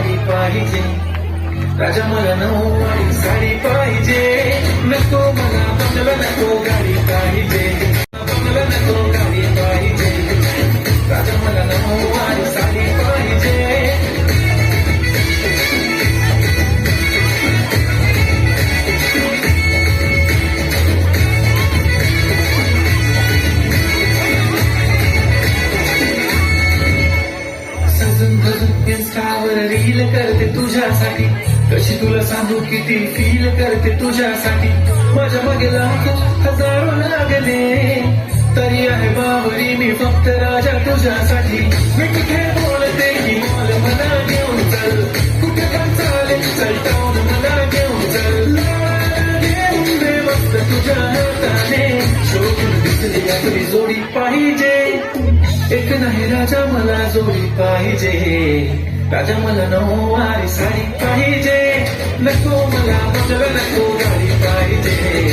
साडी पाहिजे. राजा मला नऊवारी साडी पाहिजे. नको मला बदल नको इन्स्टावर रील करते तुझ्यासाठी. कशी तुला सांगू किती फील करते तुझ्यासाठी. माझ्या मागे लाखो हजारो लागले. तरी आहे बावरी मी फक्त राजा तुझ्यासाठी. मी कुठे बोलते की मला मला घेऊन चल. कुठे पण चालेल चल टाऊन मला घेऊन चल. लावायला घेऊन दे मस्त तुझ्या हाताने. शोधून दिसली आपली जोडी पाहिजे. राजा जोडी पाहिजे. राजा मला नऊवारी साडी पाहिजे. नको मला बदल नको गाडी पाहिजे.